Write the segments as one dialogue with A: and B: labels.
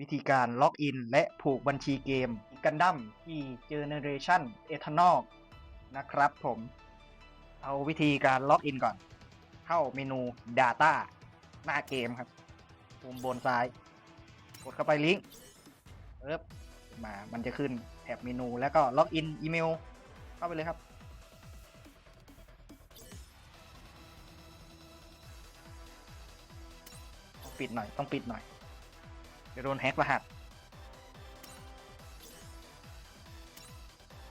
A: วิธีการล็อกอินและผูกบัญชีเกมกันดั้มที่เจเนเรชันเอทานอลนะครับผม เอาวิธีการล็อกอินก่อน เข้าเมนู Data หน้าเกมครับมุมบนซ้าย กดเข้าไปลิงก์เอิบมา มันจะขึ้นแถบเมนูแล้วก็ล็อกอินอีเมล เข้าไปเลยครับ ปิดหน่อย ต้องปิดหน่อย จะโดนแฮกรหัส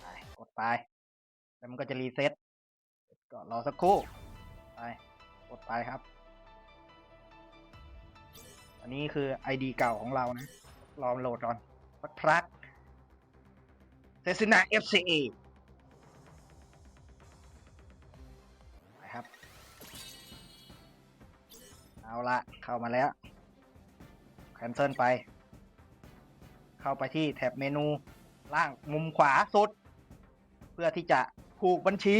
A: ไปกดไป แล้วมันก็จะรีเซ็ตก็รอสักครู่ ไป กดไปครับ อันนี้คือ ID เก่าของเรานะ รอมันโหลดก่อนพักพักเซซินา FCA ไปครับ เอาละเข้ามาแล้ว นเซิลไป เข้าไปที่แท็บเมนูล่างมุมขวาสุด เพื่อที่จะผูกบัญชี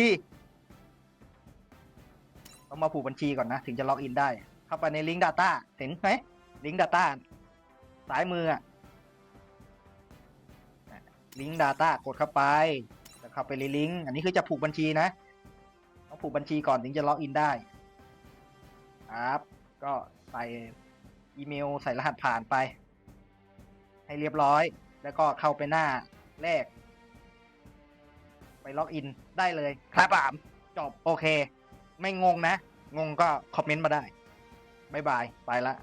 A: ต้องมาผูกบัญชีก่อนนะ ถึงจะล็อกอินได้ เข้าไปในลิงก์ Data เห็นไหมลิงก์ Data ซ้ายมืออะลิงก์ Data กดเข้าไปจะเข้าไปในลิงก์อันนี้คือจะผูกบัญชีนะ ต้องผูกบัญชีก่อนถึงจะล็อกอินได้ ครับ ก็ใส่ อีเมลใส่รหัสผ่านไป ให้เรียบร้อย แล้วก็เข้าไปหน้าแรก ไปล็อกอินได้เลย ครับผมจบโอเค ไม่งงนะ งงก็คอมเมนต์มาได้บายบาย ไปละ